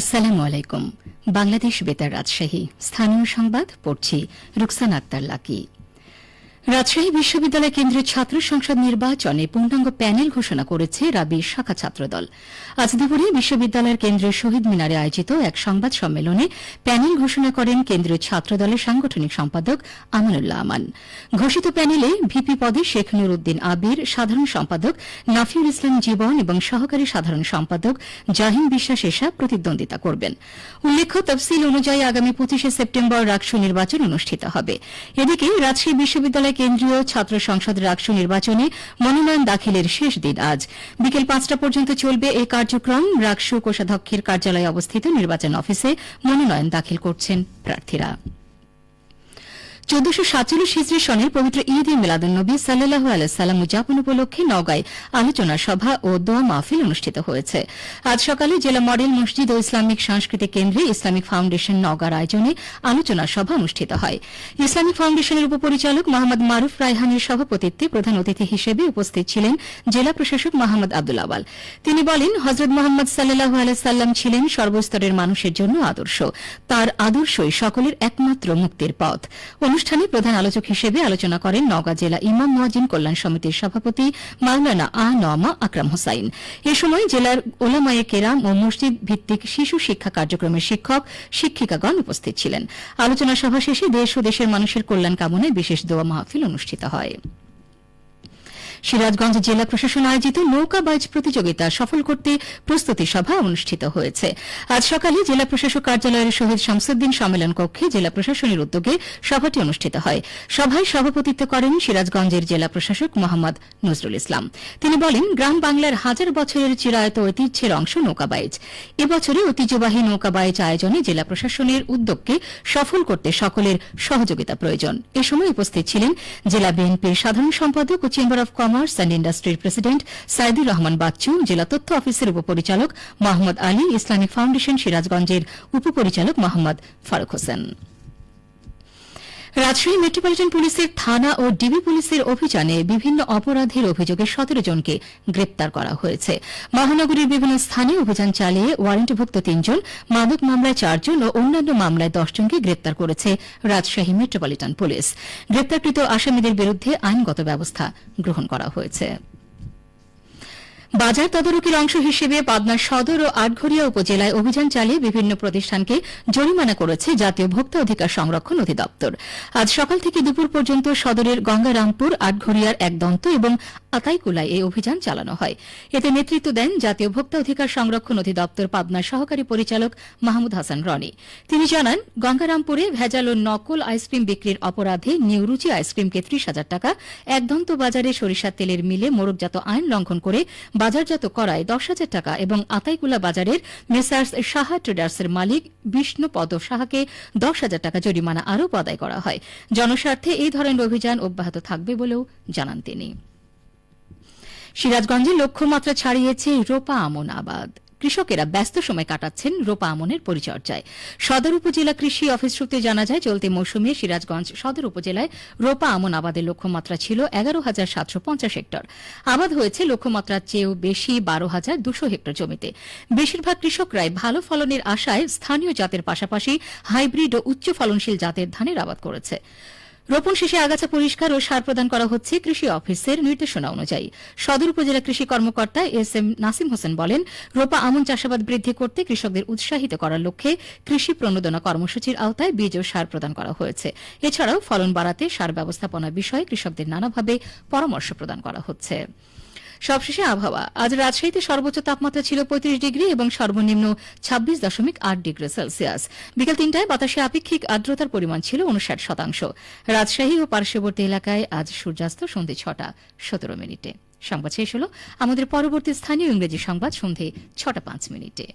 আসসালামু আলাইকুম। বাংলাদেশ বেতার রাজশাহী। স্থানীয় সংবাদ পড়ছি রুকসান আক্তার লাকি। রাজশাহী বিশ্ববিদ্যালয় কেন্দ্রীয় ছাত্র সংসদ নির্বাচনে পূর্ণাঙ্গ প্যানেল ঘোষণা করেছে রাবি শাখা ছাত্রদল। আজ দুপুরে বিশ্ববিদ্যালয়ের কেন্দ্রীয় শহীদ মিনারে আয়োজিত এক সংবাদ সম্মেলনে প্যানেল ঘোষণা করেন কেন্দ্রীয় ছাত্রদলের সাংগঠনিক সম্পাদক আমানুল্লাহ আমান। ঘোষিত প্যানেলে ভিপি পদে শেখ নুরুদ্দিন আবির, সাধারণ সম্পাদক নাফিউল ইসলাম জীবন এবং সহকারী সাধারণ সম্পাদক জাহিন বিশ্বাস এসা প্রতিদ্বন্দ্বিতা করবেন। উল্লেখ্য, তফসিল অনুযায়ী আগামী পঁচিশে সেপ্টেম্বর রাকসু নির্বাচন অনুষ্ঠিত হবে। এদিকে রাজশাহী বিশ্ববিদ্যালয় কেন্দ্রীয় ছাত্র সংসদ রাকসু নির্বাচনে মনোনয়ন দাখিলের শেষ দিন আজ। বিকেল পাঁচটা পর্যন্ত চলবে এই কার্যক্রম। রাকসু কোষাধ্যক্ষের কার্যালয়ে অবস্থিত নির্বাচন অফিসে মনোনয়ন দাখিল করছেন প্রার্থীরা। চোদ্দশো সাতচল্লিশ হিজড়ি সনের পবিত্র ঈদ ই মিলাদুন্নবী সাল্লাহ আলাইসাল্লাম উদযাপন উপলক্ষে নওগাঁয় আলোচনা সভা ও দোয়া মাহফিল অনুষ্ঠিত হয়েছে। আজ সকালে জেলা মডেল মসজিদ ও ইসলামিক সাংস্কৃতিক কেন্দ্রে ইসলামিক ফাউন্ডেশন নওগাঁর আয়োজনে আলোচনা সভা অনুষ্ঠিত হয়। ইসলামিক ফাউন্ডেশনের উপপরিচালক মোহাম্মদ মারুফ রায়হানের সভাপতিত্বে প্রধান অতিথি হিসেবে উপস্থিত ছিলেন জেলা প্রশাসক মোহাম্মদ আব্দুল আওয়াল তিনি বলেন হজরত মোহাম্মদ সাল্লাহ আলাইসাল্লাম ছিলেন সর্বস্তরের মানুষের জন্য আদর্শ। তার আদর্শই সকলের একমাত্র মুক্তির পথ। অনুষ্ঠানে প্রধান আলোচক হিসেবে আলোচনা করেন নওগাঁ জেলা ইমাম মহাজিন কল্যাণ সমিতির সভাপতি মাওলানা আ নমা আকরাম হোসাইন। এ সময় জেলার ওলামায়ে কেরাম ও মসজিদ ভিত্তিক শিশু শিক্ষা কার্যক্রমের শিক্ষক, শিক্ষিকাগণ উপস্থিত ছিলেন। আলোচনা সভা শেষে দেশ ও দেশের মানুষের কল্যাণ কামনায় বিশেষ দোয়া মাহফিল অনুষ্ঠিত হয়। সিরাজগঞ্জ জেলা প্রশাসন আয়োজিত নৌকা বাইচ প্রতিযোগিতা সফল করতে প্রস্তুতি সভা অনুষ্ঠিত হয়েছে। আজ সকালে জেলা প্রশাসক কার্যালয়ের শহীদ শামসুদ্দিন সম্মেলন কক্ষে জেলা প্রশাসনের উদ্যোগে সভাটি অনুষ্ঠিত হয়। সভায় সভাপতিত্ব করেন সিরাজগঞ্জের জেলা প্রশাসক মোহাম্মদ নজরুল ইসলাম। তিনি বলেন, গ্রাম বাংলার হাজার বছরের চিরায়ত ঐতিহ্যের অংশ নৌকা বাইচ এবছরে ঐতিহ্যবাহী নৌকা বাইচ আয়োজনে জেলা প্রশাসনের উদ্যোগকে সফল করতে সকলের সহযোগিতা প্রয়োজন। এ সময় উপস্থিত ছিলেন জেলা বিএনপির সাধারণ সম্পাদক ও চেম্বার অব কমার্স অ্যান্ড ইন্ডাস্ট্রির প্রেসিডেন্ট, সাইদুর রহমান বাচ্চু, জেলা তথ্য অফিসের উপপরিচালক মোহাম্মদ আলী, ইসলামিক ফাউন্ডেশন সিরাজগঞ্জের উপপরিচালক মোহাম্মদ ফারুক হোসেন। রাজশাহী মেট্রোপলিটন পুলিশের থানা ও ডিবি পুলিশের অভিযানে বিভিন্ন অপরাধের অভিযোগে সতেরো জনকে গ্রেপ্তার করা হয়েছে। মহানগরীর বিভিন্ন স্থানে অভিযান চালিয়ে ওয়ারেন্টভুক্ত তিনজন, মাদক মামলায় চারজন ও অন্যান্য মামলায় দশজনকে গ্রেপ্তার করেছে রাজশাহী মেট্রোপলিটন পুলিশ। গ্রেপ্তারকৃত আসামিদের বিরুদ্ধে আইনগত ব্যবস্থা গ্রহণ করা হয়েছে। বাজার তদারকির অংশ হিসেবে পাবনা সদর ও আটঘরিয়া উপজেলায় অভিযান চালিয়ে বিভিন্ন প্রতিষ্ঠানকে জরিমানা করেছে জাতীয় ভোক্তা অধিকার সংরক্ষণ অধিদপ্তর। আজ সকাল থেকে দুপুর পর্যন্ত সদরের গঙ্গারামপুর, আটঘরিয়ার এক দন্ত এবং আতাইকুলায় এই অভিযান চালানো হয়। এতে নেতৃত্ব দেন জাতীয় ভোক্তা অধিকার সংরক্ষণ অধিদপ্তর পাবনার সহকারী পরিচালক মাহমুদ হাসান রনি। তিনি জানান, গঙ্গারামপুরে ভেজাল ও নকল আইসক্রিম বিক্রির অপরাধে নিউরুচি আইসক্রিমকে ত্রিশ হাজার টাকা একদন্ত বাজারে সরিষার তেলের মিলে মোড়কজাত আইন লঙ্ঘন করে বাজারজাত করায় দশ হাজার টাকা এবং আতাইকুলা বাজারের মেসার্স সাহা ট্রেডার্সের মালিক বিষ্ণুপদ সাহাকে দশ হাজার টাকা জরিমানা আরও আদায় করা হয়। জনস্বার্থে এই ধরনের অভিযান অব্যাহত থাকবে বলেও জানান তিনি। সিরাজগঞ্জে লক্ষ্যমাত্রা ছাড়িয়েছে রোপা আমন আবাদ। কৃষকেরা ব্যস্ত সময় কাটাচ্ছেন রোপা আমনের পরিচর্যায়। সদর উপজেলা কৃষি অফিস সূত্রে জানা যায়, চলতি মৌসুমে সিরাজগঞ্জ সদর উপজেলায় রোপা আমন আবাদের লক্ষ্যমাত্রা ছিল এগারো হাজার সাতশো পঞ্চাশ হেক্টর। আবাদ হয়েছে লক্ষ্যমাত্রার চেয়েও বেশি বারো হাজার দুশো হেক্টর জমিতে। বেশিরভাগ কৃষকরাই ভালো ফলনের আশায় স্থানীয় জাতের পাশাপাশি হাইব্রিড ও উচ্চ ফলনশীল জাতের ধানের আবাদ করেছে। রোপণ শেষে আগাছা পরিষ্কার ও সার প্রদান করা হচ্ছে কৃষি অফিসের নির্দেশনা অনুযায়ী। সদর উপজেলা কৃষি কর্মকর্তা এস এম নাসিম হোসেন বলেন, রোপা আমন চাষাবাদ বৃদ্ধি করতে কৃষকদের উৎসাহিত করার লক্ষ্যে কৃষি প্রণোদনা কর্মসূচির আওতায় বীজ ও সার প্রদান করা হয়েছে। এছাড়াও ফলন বাড়াতে সার ব্যবস্থাপনা বিষয়ে কৃষকদের নানাভাবে পরামর্শ প্রদান করা হচ্ছে। সবশেষে আবহাওয়া। আজ রাজশাহীতে সর্বোচ্চ তাপমাত্রা ছিল পঁয়ত্রিশ ডিগ্রি এবং সর্বনিম্ন ছাব্বিশ দশমিক আট ডিগ্রি সেলসিয়াস। বিকেল তিনটায় বাতাসে আপেক্ষিক আর্দ্রতার পরিমাণ ছিল উনষাট শতাংশ। রাজশাহী ও পার্শ্ববর্তী এলাকায় আজ সূর্যাস্ত সন্ধে ছটা সতেরো মিনিটে। সংবাদ শেষ হল। আমাদের পরবর্তী স্থানীয় ইংরেজি সংবাদ সন্ধে ছটা পাঁচ মিনিটে।